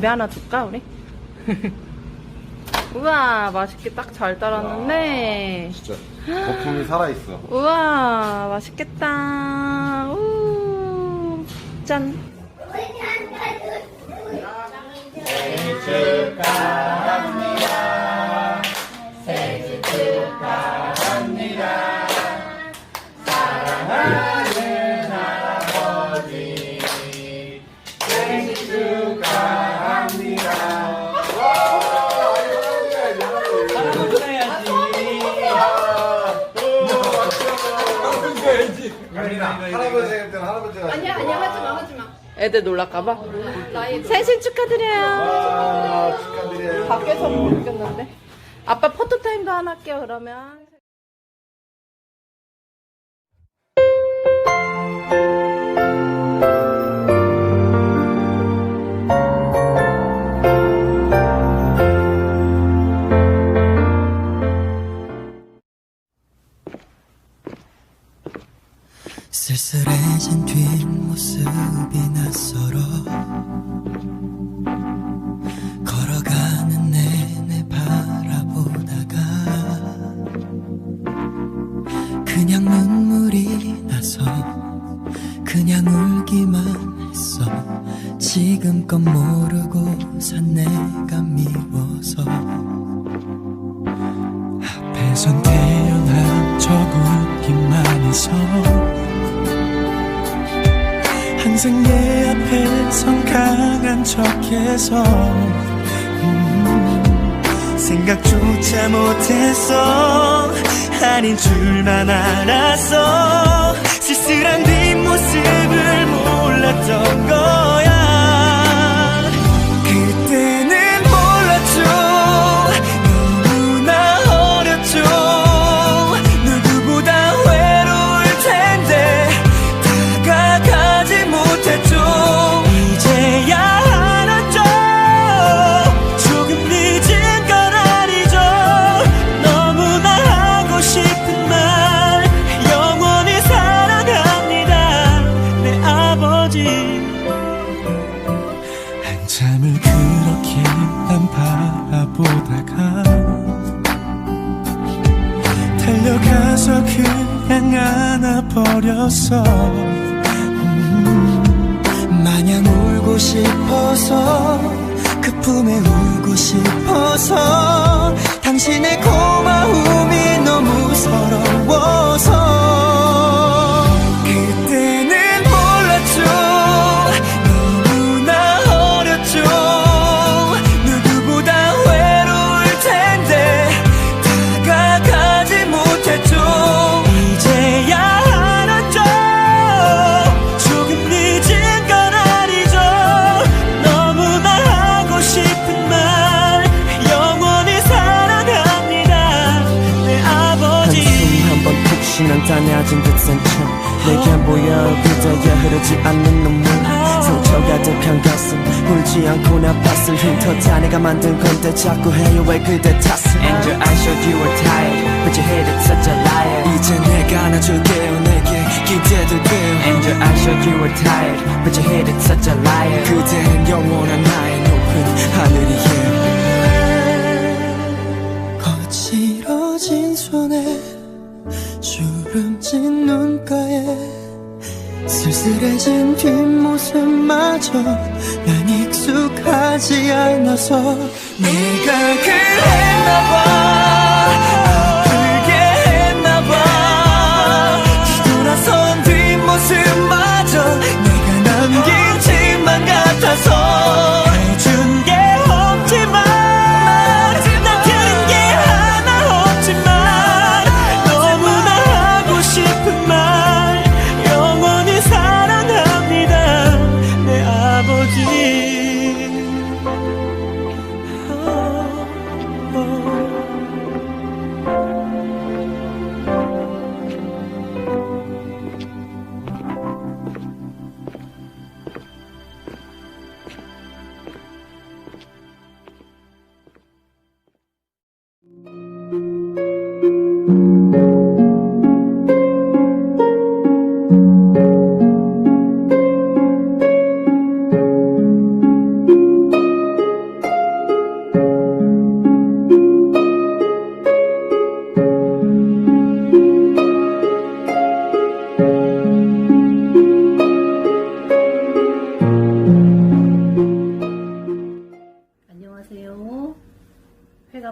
집에 하나 둘까 우리? 우와 맛있게 딱잘 따랐는데. 진짜. 거품이 살아있어. 우와 맛있겠다. 우, 짠 아니야 아니야. 애들 놀랄까봐? 생신 축하드려요. 아 축하드려요. 밖에서 모르겠는데. 아빠 포토타임도 하나 할게요 그러면 척해서. 음, 생각조차 못했어 아닌 줄만 알았어. 쓸쓸한 뒷모습을 몰랐던 거야 아버지. 한참을 그렇게 난 바라보다가 달려가서 그냥 안아버렸어 음, 마냥 울고 싶어서 그 품에 울고 싶어서 당신의 고마움이 너무 서러워서 않고 나 밭을 훑어다 내가 만든 건데 자꾸 해요 왜 그대 탓을 Angel I showed you were tired But your head is such a liar 이제 내가 안아줄게요 내게 기대도 돼요 Angel I showed you were tired But your head is such a liar 그대는 영원한 나의 높은 하늘이에요 거칠어진 손에 주름진 눈가에 쓸쓸해진 뒷모습마저 하지 않아서 내가 그랬나봐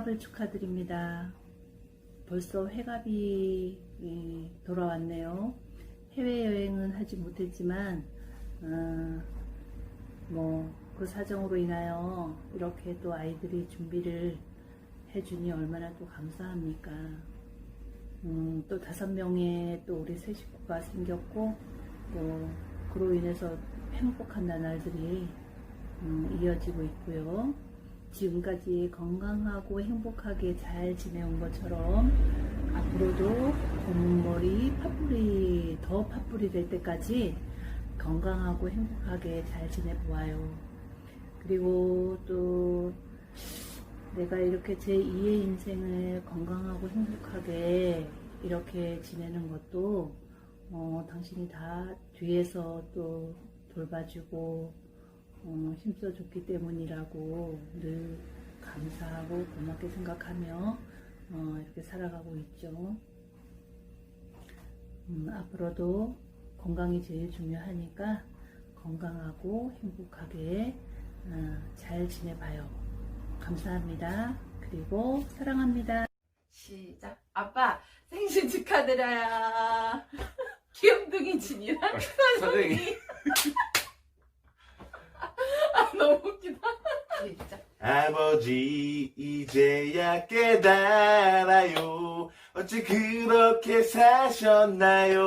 생일 축하드립니다. 벌써 회갑이 예, 돌아왔네요. 해외여행은 하지 못했지만, 어, 뭐, 그 사정으로 인하여 이렇게 또 아이들이 준비를 해주니 얼마나 또 감사합니까. 음, 또 다섯 명의 또 우리 새 식구가 생겼고, 또 그로 인해서 행복한 나날들이 음, 이어지고 있고요. 지금까지 건강하고 행복하게 잘 지내온 것처럼 앞으로도 검은머리 팥뿌리 더 팥뿌리 될 때까지 건강하고 행복하게 잘 지내보아요. 그리고 또 내가 이렇게 제 2의 인생을 건강하고 행복하게 이렇게 지내는 것도 어, 당신이 다 뒤에서 또 돌봐주고 어, 힘써줬기 때문이라고 늘 감사하고 고맙게 생각하며 어, 이렇게 살아가고 있죠. 음, 앞으로도 건강이 제일 중요하니까 건강하고 행복하게 어, 잘 지내봐요. 감사합니다. 그리고 사랑합니다. 시작. 아빠 생신 축하드려요. 귀염둥이 진이랑 선생님. 아 너무 웃기다. 시작. 아버지 이제야 깨달아요. 어찌 그렇게 사셨나요?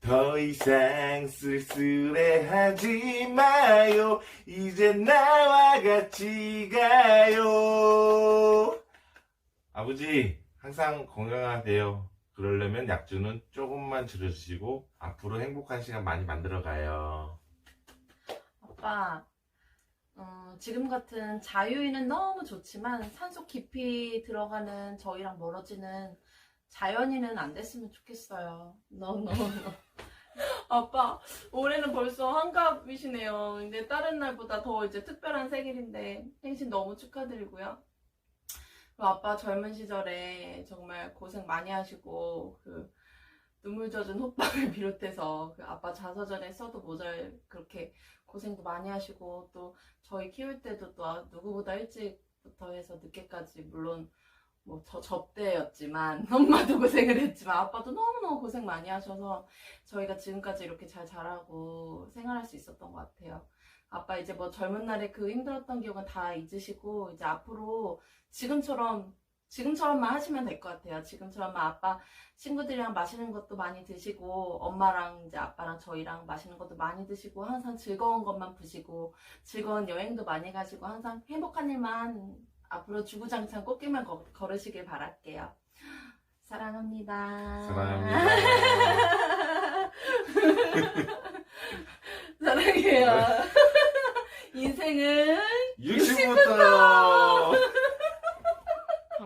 더 이상 쓸쓸해하지 마요. 이제 나와 같이 가요. 아버지 항상 건강하세요. 그러려면 약주는 조금만 줄여주시고 앞으로 행복한 시간 많이 만들어가요. 아빠, 어, 지금 같은 자유인은 너무 좋지만 산속 깊이 들어가는 저희랑 멀어지는 자연인은 안 됐으면 좋겠어요. 너너너. 아빠, 올해는 벌써 한갑이시네요. 근데 다른 날보다 더 이제 특별한 생일인데 생신 너무 축하드리고요. 그리고 아빠 젊은 시절에 정말 고생 많이 하시고 그 눈물 젖은 호빵을 비롯해서 그 아빠 자서전에 써도 모자랄 그렇게 고생도 많이 하시고 또 저희 키울 때도 또 아- 누구보다 일찍부터 해서 늦게까지 물론 뭐 저 접대였지만 엄마도 고생을 했지만 아빠도 너무너무 고생 많이 하셔서 저희가 지금까지 이렇게 잘 자라고 생활할 수 있었던 것 같아요. 아빠 이제 뭐 젊은 날에 그 힘들었던 기억은 다 잊으시고 이제 앞으로 지금처럼 지금처럼만 하시면 될 것 같아요. 지금처럼만 아빠 친구들이랑 맛있는 것도 많이 드시고 엄마랑 이제 아빠랑 저희랑 맛있는 것도 많이 드시고 항상 즐거운 것만 보시고 즐거운 여행도 많이 가시고 항상 행복한 일만 앞으로 주구장창 꽃길만 거- 걸으시길 바랄게요. 사랑합니다. 사랑해요. 인생은 60부터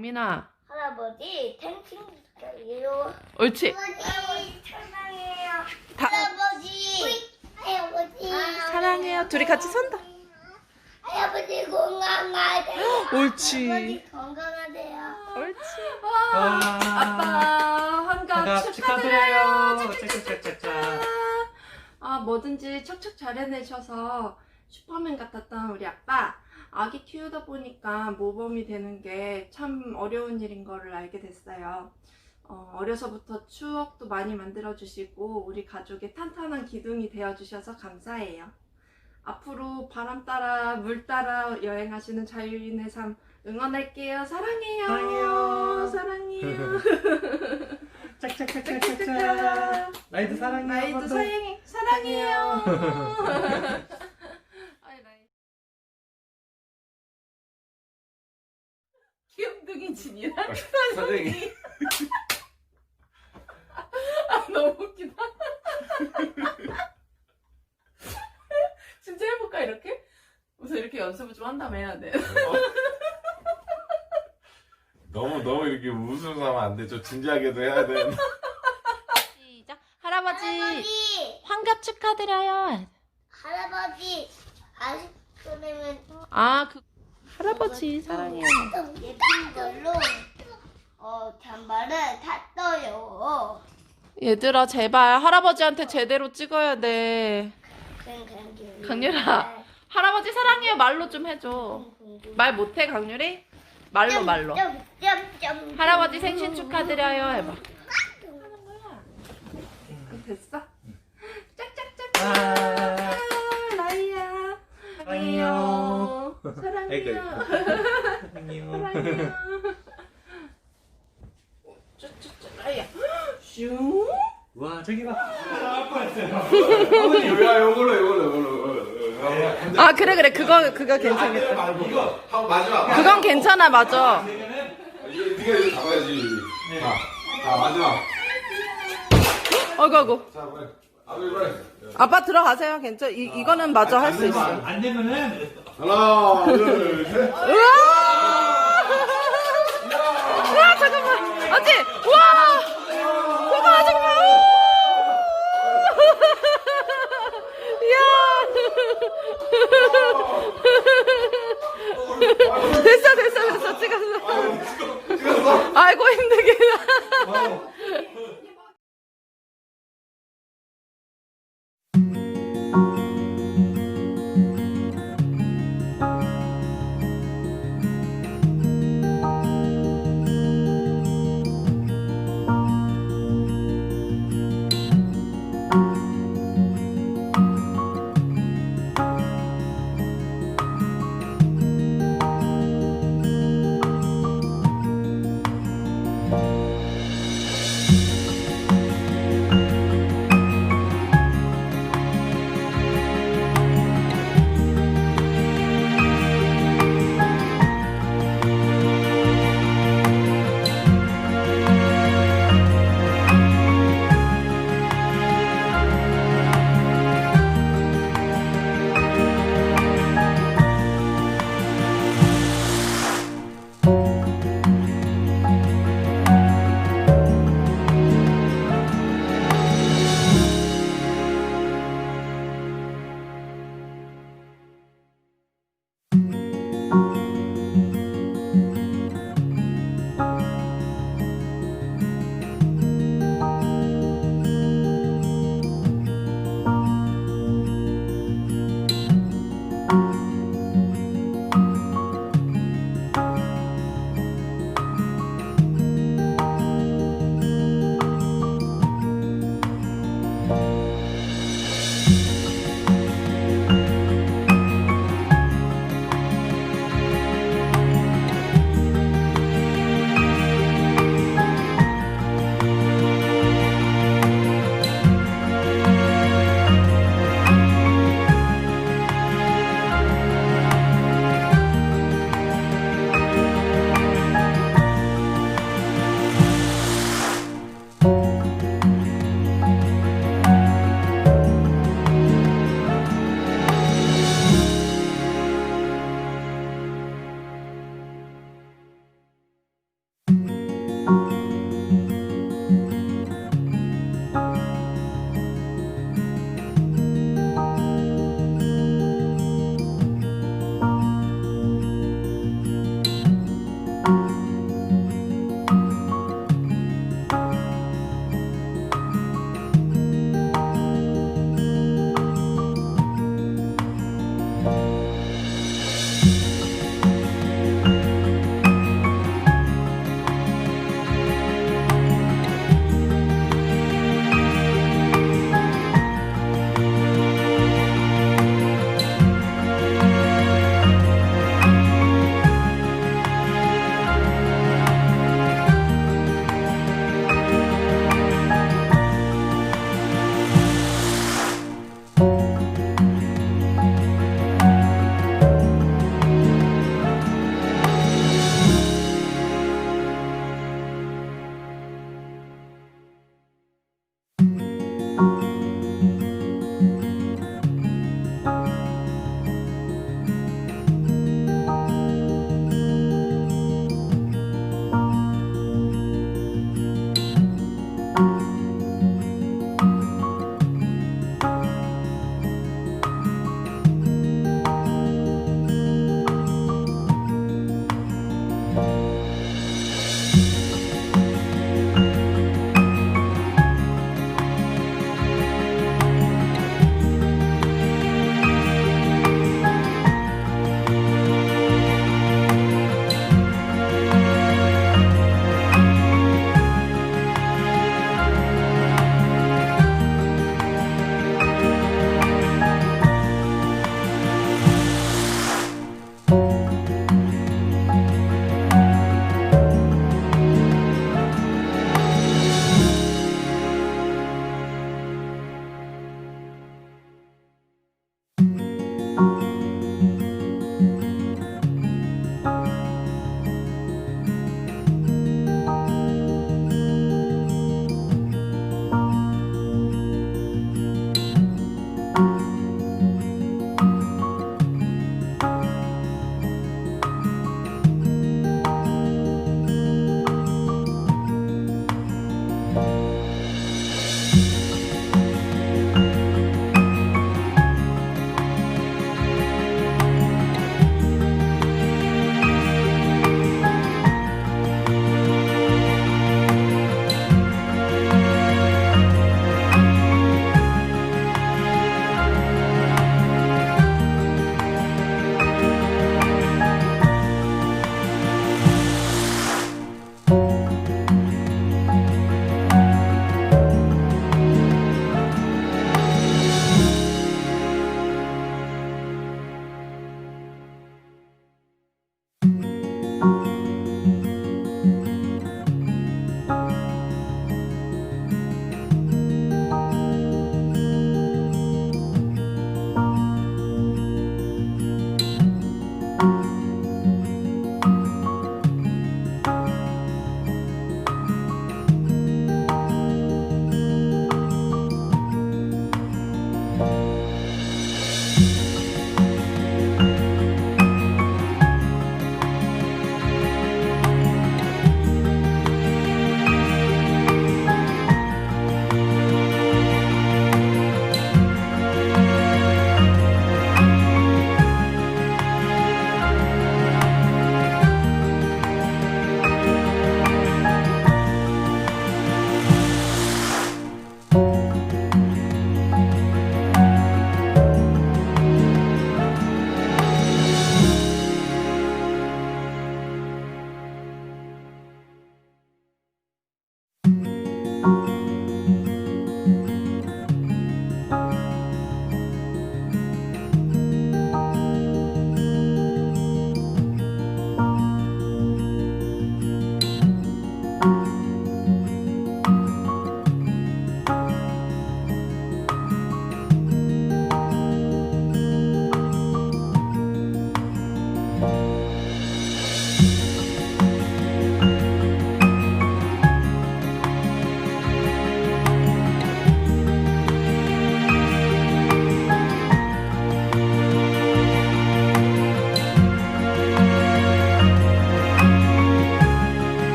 박민아, 할아버지 탱킹 축하해요. 옳지. 할아버지 사랑해요. 다- 할아버지 할아버지 사랑해요. 둘이 같이 선다. 할아버지 건강하세요. 옳지. 할아버지 건강하세요. 옳지. 와. 아빠 환갑 축하드려요. 축하드려요. 짝짝짝짝짝. 아 뭐든지 척척 잘 해내셔서 슈퍼맨 같았던 우리 아빠 아기 키우다 보니까 모범이 되는 게 참 어려운 일인 거를 알게 됐어요. 어, 어려서부터 추억도 많이 만들어주시고 우리 가족의 탄탄한 기둥이 되어주셔서 감사해요. 앞으로 바람 따라 물 따라 여행하시는 자유인의 삶 응원할게요. 사랑해요. 사랑해요. 사랑해요. 짝짝짝짝짝짝. 라이드 사랑해. 나이도 사랑해. 사랑해요. 귀염둥이 진이랑 선생님 아 너무 웃기다. 진짜 해볼까 이렇게? 우선 이렇게 연습을 좀 한 다음에 해야 돼. 너무 너무 이렇게 웃으면서 하면 안 돼. 좀 진지하게도 해야 돼. 시작. 할아버지 할아버지 환갑 축하드려요. 할아버지 아이스크림은 아 그 할아버지 사랑해요. 예쁜 걸로 어 단발을 탔어요. 얘들아 제발 할아버지한테 제대로 찍어야 돼. 강렬아. 할아버지 사랑해요 말로 좀 해줘. 말 못해 강렬이? 말로 말로. 할아버지 생신 축하드려요 해봐. 됐어? 짝짝짝. 아, 라이야. 사랑해요. 사랑해요. 사랑해요. 쭈쭈쭈 라이야. 슝. 와, 저기 봐. 야 요걸로 요걸로 요걸로 아 그래 그래 그거 그거 괜찮겠다. 이거 한 마지막 그건 괜찮아 맞아. 이거 네가 이거 잡아야지 자, 자 마지막 어이구 어이구. 자 아빠 들어가세요. 괜찮. 이 이거는 맞아 할 수 있어. 안 되면은 하나 둘 셋 우와! 우와 잠깐만. 아지. 우와. 잠깐만 잠깐만. 이야. 됐어 됐어 됐어 찍었어. 아이고 힘들게.